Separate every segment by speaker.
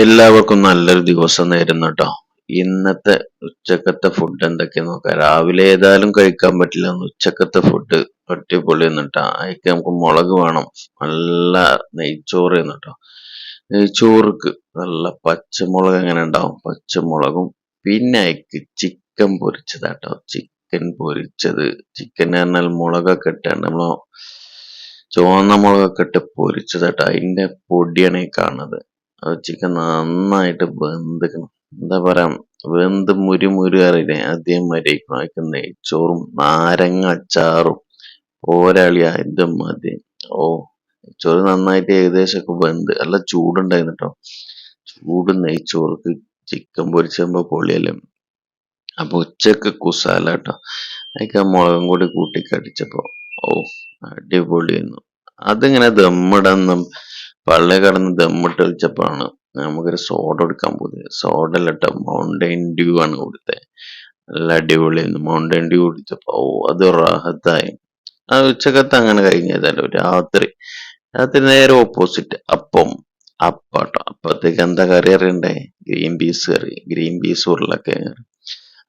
Speaker 1: എല്ലാവർക്കും നല്ലൊരു ദിവസം നേരുന്നു കേട്ടോ ഇന്നത്തെ ഉച്ചക്കത്തെ ഫുഡ് എന്തൊക്കെയാ നോക്കാം. രാവിലെ ഏതായാലും കഴിക്കാൻ പറ്റില്ല. ഉച്ചക്കത്തെ ഫുഡ് അടിപൊളി എന്നിട്ടാ അതിക്ക് നമുക്ക് മുളക് വേണം. നല്ല നെയ്ച്ചോറ് എന്നിട്ടോ നെയ്ച്ചോറുക്ക് നല്ല പച്ചമുളക് എങ്ങനെ ഉണ്ടാവും? പച്ചമുളകും പിന്നെ അതിക്ക് ചിക്കൻ പൊരിച്ചതാട്ടോ ചിക്കൻ പൊരിച്ചത്. ചിക്കൻ പറഞ്ഞാൽ മുളകൊക്കെ ഇട്ടാണ്ട് നമ്മളോ ചുവന്ന മുളകൊക്കെ ഇട്ട് പൊരിച്ചതാട്ടോ അതിന്റെ പൊടിയാണ് ഈ കാണുന്നത്. ചിക്കൻ നന്നായിട്ട് വെന്തിക്കണം. എന്താ പറയാ വെന്ത് മുരി മുരി അറിയില്ലേ? അതേമാതിരി അതിക്ക് നെയ്ച്ചോറും നാരങ്ങ അച്ചാറും പോരാളിയാ അതിന്റെ മതി. ഓ നെയ്ച്ചോറ് നന്നായിട്ട് ഏകദേശം ഒക്കെ വെന്ത്. അല്ല ചൂടുണ്ടായിരുന്നു കേട്ടോ ചൂട് നെയ്ച്ചോർക്ക് ചിക്കൻ പൊരിച്ചുമ്പോ പൊളിയല്ലേ അപ്പൊ ഉച്ചയ്ക്ക് കുസാല കേട്ടോ അതിക്ക് മുളകും കൂടി കൂട്ടി കടിച്ചപ്പോ ഓ അടിപൊളിയായിരുന്നു. അതിങ്ങനെ ദമ്മിടാൻ പള്ളി കടന്ന് ദമ്മിട്ട് കളിച്ചപ്പോഴാണ് നമുക്കൊരു സോഡ എടുക്കാൻ പോകുന്നത് സോഡ അല്ലട്ട മൗണ്ടൈൻ ഡ്യൂ ആണ് കൊടുത്തത് നല്ല അടിപൊളിയായിരുന്നു. മൗണ്ടൈൻ ഡ്യൂ കുടിച്ചപ്പോ ഓ അത് റാഹത്തായി. ആ ഉച്ചക്കത്ത് അങ്ങനെ കഴിഞ്ഞതല്ലോ രാത്രി. രാത്രി നേരെ ഓപ്പോസിറ്റ് അപ്പം അപ്പാട്ടോ അപ്പത്തേക്ക് എന്താ കറി അറിയണ്ടേ? ഗ്രീൻ പീസ് കറി. ഗ്രീൻ പീസ് ഉരുളക്കിഴങ്ങ്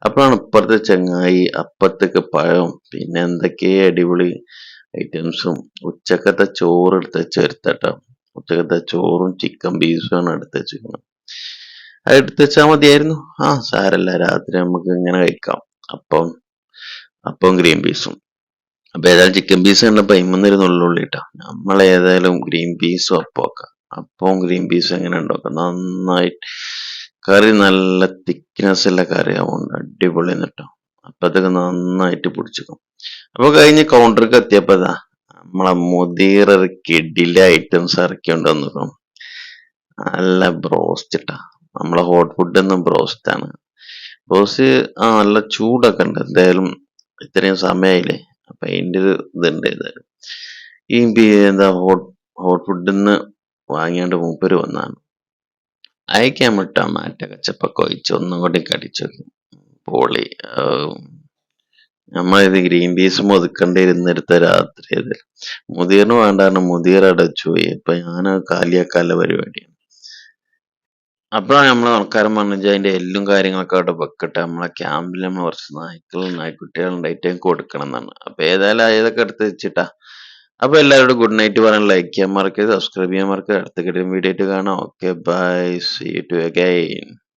Speaker 1: അപ്പോഴാണ് ഇപ്പുറത്തെ ചങ്ങായി അപ്പത്തേക്ക് പഴം പിന്നെ എന്തൊക്കെ അടിപൊളി ഐറ്റംസും ഉച്ചക്കത്തെ ചോറ് എടുത്ത് ചേർത്തട്ടോ ഉച്ചക്കത്തെ ചോറും ചിക്കൻ ബീഫുമാണ് എടുത്ത് വെച്ചിരിക്കുന്നത്. അത് എടുത്ത് വെച്ചാൽ മതിയായിരുന്നു. ആ സാരല്ല. രാത്രി നമുക്ക് ഇങ്ങനെ കഴിക്കാം. അപ്പം അപ്പം ഗ്രീൻ പീസും അപ്പൊ ഏതായാലും ചിക്കൻ പീസ് കണ്ടപ്പോ ഇമ്മന്നൊരു നുള്ളുള്ളി ഇട്ടാ നമ്മൾ ഏതായാലും ഗ്രീൻ പീസും അപ്പം ഒക്കെ അപ്പവും ഗ്രീൻ പീസും എങ്ങനെ ഉണ്ടാക്കാം? നന്നായി കറി നല്ല തിക്നെസ് ഉള്ള കറി ആവുന്നുണ്ട് അടിപൊളി എന്നിട്ടോ അപ്പൊ അതൊക്കെ നന്നായിട്ട് പിടിച്ചിക്കും. അപ്പൊ കഴിഞ്ഞ് കൗണ്ടർക്ക് എത്തിയപ്പോ നമ്മളെ ഒരു കിഡിലെ ഐറ്റംസ് ഇറക്കിക്കൊണ്ട് വന്നിരുന്നു നല്ല ബ്രോസ്റ്റ് ഇട്ടാ നമ്മളെ ഹോട്ട് ഫുഡ് എന്നും ബ്രോസ്റ്റ് ആണ് ബ്രോസ്റ്റ് ആ നല്ല ചൂടൊക്കെ ഉണ്ട്. എന്തായാലും ഇത്രയും സമയമായില്ലേ അപ്പൊ അതിന്റെ ഒരു ഇതുണ്ട് എന്തായാലും ഈ എന്താ ഹോട്ട് ഹോട്ട് ഫുഡിൽ നിന്ന് വാങ്ങിയാണ്ട് മൂപ്പര് വന്നാണ്. അയക്കാൻ വിട്ട മാറ്റ കച്ചപ്പൊക്കെ ഒഴിച്ച് ഒന്നും കൂടി കടിച്ചു. പൊളി നമ്മളിത് ഗ്രീൻ പീസും ഒതുക്കണ്ട ഇരുന്നെടുത്ത രാത്രി അതിൽ. മുതിർന്ന് വേണ്ടാണ് മുതിർ അടച്ചു പോയി. ഇപ്പൊ ഞാൻ കാലിയാക്കാല പരിപാടിയാണ്. അപ്പോഴാണ് നമ്മളെ ആൾക്കാരൻ പറഞ്ഞു അതിന്റെ എല്ലും കാര്യങ്ങളൊക്കെ അവിടെ വെക്കട്ടെ. നമ്മളെ ക്യാമ്പിൽ നമ്മൾ കുറച്ച് നായ്ക്കളും നായ്ക്കുട്ടികളുണ്ടായിട്ട് കൊടുക്കണം എന്നാണ്. അപ്പൊ ഏതായാലും അതൊക്കെ എടുത്ത് വെച്ചിട്ടാ. അപ്പൊ എല്ലാവരോടും ഗുഡ് നൈറ്റ് പറയാൻ ലൈക്ക് ചെയ്യാൻ മറക്കരുത് സബ്സ്ക്രൈബ് ചെയ്യാൻ മറക്കരുത്. അടുത്ത കിട്ടുന്ന വീഡിയോ ആയിട്ട് കാണാം okay bye see to again